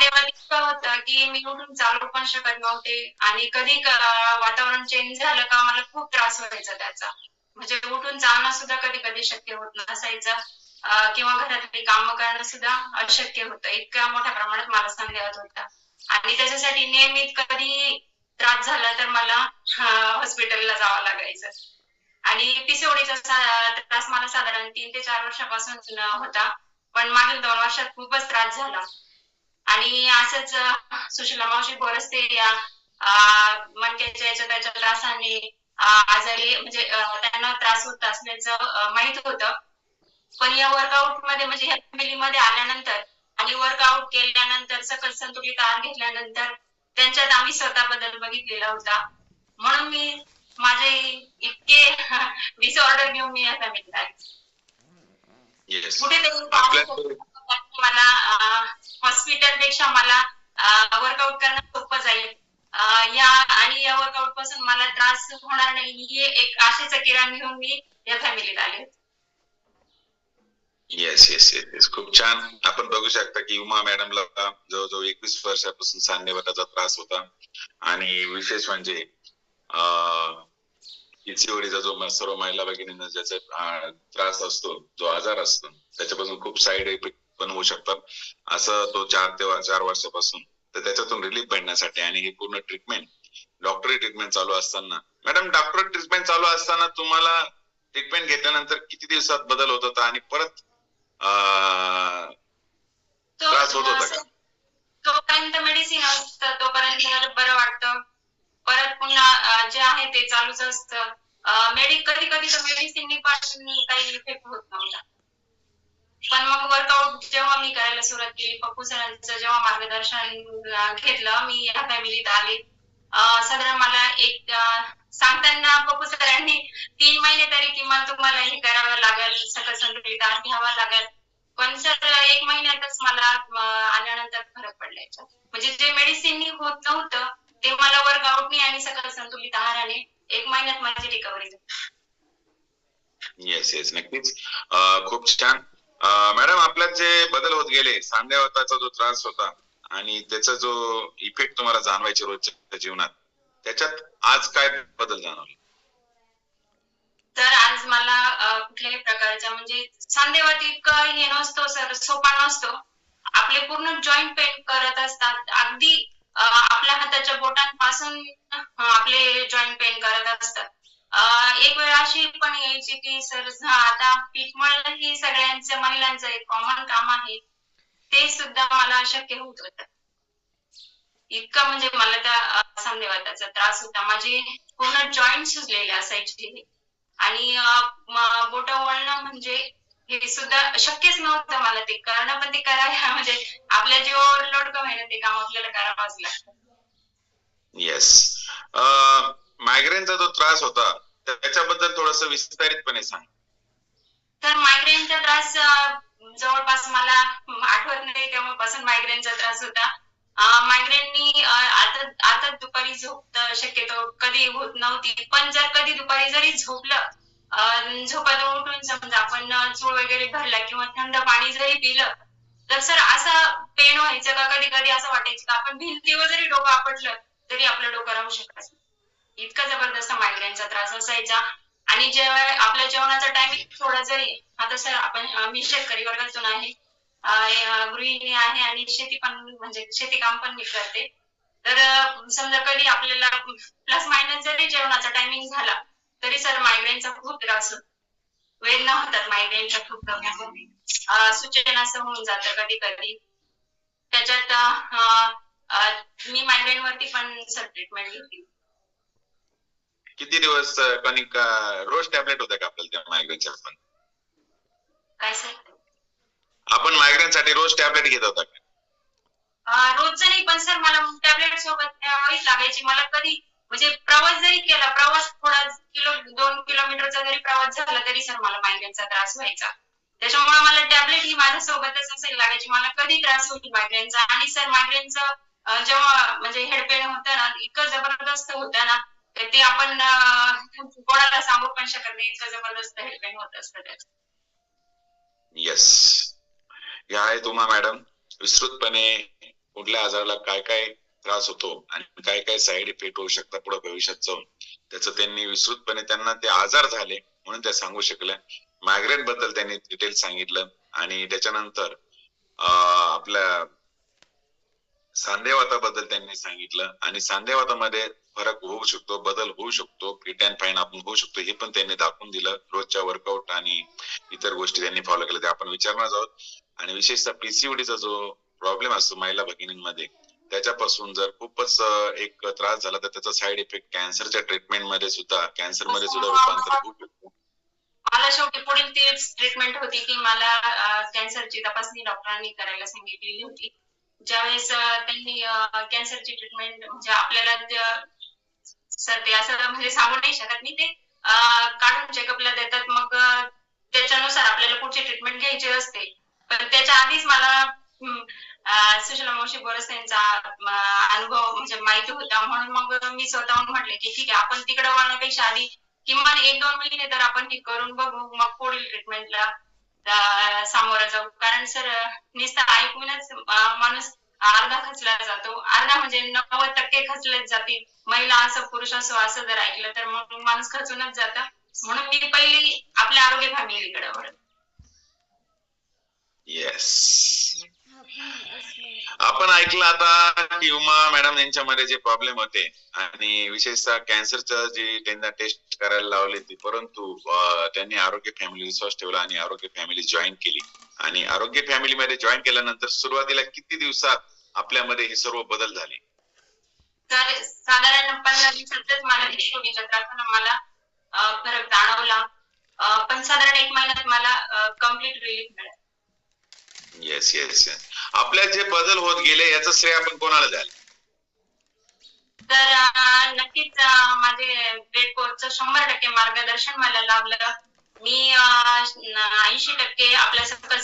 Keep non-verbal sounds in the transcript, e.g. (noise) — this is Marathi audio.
तेव्हा इतकं होतं की मी उठून चालू पण शकत नव्हते. आणि कधी वातावरण चेंज झालं का मला खूप त्रास व्हायचा त्याचा. म्हणजे उठून चालणं सुद्धा कधी कधी शक्य होत नसायचं. किंवा घरातली कामं करणं सुद्धा अशक्य होतं. इतक्या मोठ्या प्रमाणात मला सांधेवात होता आणि त्याच्यासाठी नियमित कधी त्रास झाला तर मला हॉस्पिटलला जावं लागायचं. आणि पिसोडीचा त्रास मला साधारण तीन ते चार वर्षापासून होता. पण मागील दोन वर्षात खूपच त्रास झाला. आणि असंच सुशीला मावशी बोरस्ते या मनक्याच्या याच्या त्याच्या त्रासाने आजारी म्हणजे त्यांना त्रास होत असल्याचं माहीत होतं. पण या वर्कआउटमध्ये म्हणजे ह्या फॅमिलीमध्ये आल्यानंतर आणि वर्कआउट केल्यानंतर सकल संतुलित आहार घेतल्यानंतर त्यांच्यात आम्ही स्वतः बदल बघितलेला होता. म्हणून मी माझे इतके (laughs) डिसऑर्डर घेऊन मी या फॅमिलीत आले. कुठेतरी मला हॉस्पिटलपेक्षा मला वर्कआउट करणं सोपं जाईल या आणि या वर्कआउटपासून मला त्रास होणार नाही ही एक आशेचा किरण घेऊन मी या फॅमिलीत आले येस येस येस येस खूप छान आपण बघू शकता की उमा मॅडमला जवळजवळ एकवीस वर्षापासून सांधेवाताचा त्रास होता आणि विशेष म्हणजे पीसीओडीचा जो सर्व महिला भगिनींना ज्याचा त्रास असतो जो आजार असतो त्याच्यापासून खूप साईड इफेक्ट पण होऊ शकतात. असं तो चार ते चार वर्षापासून तर त्याच्यातून रिलीफ भेटण्यासाठी आणि ही पूर्ण ट्रीटमेंट डॉक्टरी ट्रीटमेंट चालू असताना. मॅडम डॉक्टर ट्रीटमेंट चालू असताना तुम्हाला ट्रीटमेंट घेतल्यानंतर किती दिवसात बदल होत होता आणि परत त्रास होत होता का? तोपर्यंत मेडिसिन असतं तोपर्यंत बरं वाटतं. परत पुन्हा जे आहे ते चालूच असतं. मेडि कधी कधी तर मेडिसिननी पण काही इफेक्ट होत नव्हता. पण मग वर्कआउट जेव्हा मी करायला सुरुवात केली पप्पू सरांचं जेव्हा मार्गदर्शन घेतलं मी या फॅमिलीत आले. साधारण मला एक सांगताना पप्पू सरांनी तीन महिने तरी किमान तुम्हाला हे करावं लागेल सकल संतुलित आहार घ्यावा लागेल. पण सर एक महिन्यातच मला आल्यानंतर फरक पडला म्हणजे जे मेडिसिननी होत नव्हतं ते मला वर्कआउटनी आणि सकल संतुलित आहाराने एक महिन्यात माझी रिकव्हरी झाली. येस येस नक्कीच. खूप छान. मॅडम आपल्यात जे बदल होत गेले सांध्यावताचा जो त्रास होता आणि त्याचा जो इफेक्ट तुम्हाला जाणवायचे रोजच्या जीवनात त्याच्यात आज काय बदल जाणवले? तर आज मला कुठल्याही प्रकारच्या म्हणजे सांधेवात इतकं हे नसतो सर सोपा नसतो. आपले पूर्ण जॉईंट पेन करत असतात. अगदी आपल्या हाताच्या बोटांपासून आपले जॉईंट पेन करत असतात. एक वेळ अशी पण यायची की सर आता पीठ मळणं ही सगळ्यांचं महिलांचं एक कॉमन काम आहे. ते सुद्धा मला शक्य होत होत. इतकं म्हणजे मला त्या सांधेवाताचा त्रास होता. माझे पूर्ण जॉईंट सुजलेले असायचे आणि बोट वळणं म्हणजे हे सुद्धा शक्यच नव्हतं मला ते करणं पण ते करायला (laughs) म्हणजे आपल्या जीवावर लोड का ते काम आपल्याला करावंच लागतं. येस मायग्रेनचा जो त्रास होता त्याच्याबद्दल थोडस विस्तारितपणे सांग. तर मायग्रेनचा त्रास जवळपास मला आठवत नाही तेव्हापासून मायग्रेनचा त्रास होता. मायग्रेननी आता आता दुपारी झोप शक्यतो कधी होत नव्हती. पण जर कधी दुपारी जरी झोपलं झोपात उठून समजा आपण चूळ वगैरे भरला किंवा थंड पाणी जरी पिलं तर सर असं पेन व्हायचं का? कधी कधी असं वाटायचं का? आपण भिंतीवर जरी डोकं आपटलं तरी आपलं डोकं राहू शकत जबरदस्त त्रास असायचा. आणि जेव्हा आपल्या जेवणाचा टायमिंग थोडा जरी आता सर आपण मी शेतकरी वर्गातून आहे. गृहिणी आहे आणि शेती पण म्हणजे शेती काम पण मी करते. तर समजा कधी आपल्याला प्लस मायनस जरी जेवणाचा टायमिंग झाला तरी सर मायग्रेनचा खूप त्रास होतो. वेदना होतात मायग्रेनच्या खूप कमी सूचना असं होऊन जातं कधी कधी त्याच्यात मी मायग्रेन वरती पण सर ट्रीटमेंट घेतली किती दिवस कणिक रोज टॅबलेट होत्या का आपल्याला त्या मायग्रेनच्या पण काय सर? आपण मायग्रेन साठी रोज टॅबलेट घेत होता का? रोज नाही पण सर मला टॅबलेट सोबत हवीच लागायची. मला कधी म्हणजे प्रवास जरी केला प्रवास थोडा किलो दोन किलोमीटरचा जरी प्रवास झाला तरी सर मला मायग्रेनचा त्रास व्हायचा. त्याच्यामुळे मला टॅबलेट ही माझ्या सोबतच असायला लागायची. मला कधी त्रास होती मायग्रेनचा आणि सर मायग्रेनचं जेव्हा म्हणजे हेडपेन होतं ना इतकं जबरदस्त होतं ना ते आपण कोणाला सांगू पण शकत नाही. इतकं जबरदस्त हेडपेन होत असतं त्याचं येस या आहे तुम्हा मॅडम. विस्तृतपणे कुठल्या आजाराला काय काय त्रास होतो आणि काय काय साईड इफेक्ट होऊ शकतात पुढे भविष्यात जाऊन. त्याचं त्यांनी विस्तृतपणे त्यांना ते आजार झाले म्हणून त्या सांगू शकल्या. मायग्रेन बद्दल त्यांनी डिटेल सांगितलं आणि त्याच्यानंतर अं, आपल्या सांधेवाताबद्दल त्यांनी सांगितलं. आणि सांधेवातामध्ये फरक होऊ शकतो बदल होऊ शकतो फिट अँड फाईन आपण होऊ शकतो हे पण त्यांनी दाखवून दिलं रोजच्या वर्कआउट आणि इतर गोष्टी त्यांनी फॉलो केल्या त्या आपण विचारणार आहोत. आणि विशेषतः पीसीओडीचा जो प्रॉब्लेम असतो महिला भगिनींमध्ये त्याच्यापासून जर खूपच एक त्रास झाला तर त्याचा साईड इफेक्ट कॅन्सरच्या ट्रीटमेंटमध्ये सुद्धा कॅन्सरमध्ये सुद्धा रूपांतर होऊ शकतो. मला शेवटी पुढील तीच ट्रीटमेंट होती की मला कॅन्सरची तपासणी डॉक्टरांनी करायला सांगितलेली होती. ज्यावेळेस त्यांनी कॅन्सरची ट्रीटमेंट म्हणजे आपल्याला सर ते असं म्हणजे सांगू नाही शकत. मी ते काढून चेकअपला देतात. मग त्याच्यानुसार आपल्याला पुढची ट्रीटमेंट घ्यायची असते. पण त्याच्या आधीच मला सुशला मावशी बोरस यांचा अनुभव म्हणजे माहिती होता. म्हणून मग मी स्वतःहून म्हटले की ठीक आहे आपण तिकडे वळण्यापेक्षा आधी किमान एक दोन महिने तर आपण हे करून बघू. मग पुढील ट्रीटमेंटला सामोरं जाऊ. कारण सर नुसतं ऐकूनच माणूस अर्धा खचला जातो. अर्धा म्हणजे नव्वद टक्के खचलेच जातील महिला असं पुरुष असो असं जर ऐकलं तर मग माणूस खचूनच जात. म्हणून मी पहिली आपल्या आरोग्य फॅमिलीकडे वळले येस आपण ऐकलं आता की उमा मॅडम यांच्यामध्ये जे प्रॉब्लेम होते आणि विशेषतः कॅन्सरचं जे त्यांना टेस्ट करायला लावली होती परंतु त्यांनी आरोग्य फॅमिली विश्वास ठेवला आणि आरोग्य फॅमिली जॉईन केली. आणि आरोग्य फॅमिली मध्ये जॉईन केल्यानंतर सुरुवातीला किती दिवसात आपल्यामध्ये हे सर्व बदल झाले? तर साधारण पंधरा दिवसातच मला हिशोबीच्या त्रासानं मला फरक जाणवला. पण साधारण एक महिन्यात मला कंप्लीट रिलीफ मिळाला. येस येस आपल्यात जे बदल होत गेले याचं श्रेय आपण कोणाला द्याल? तर नक्कीच माझे ग्रेड कोर्सचं शंभर टक्के मार्गदर्शन मला लाभलं. मी ऐंशी टक्के आपल्या सकल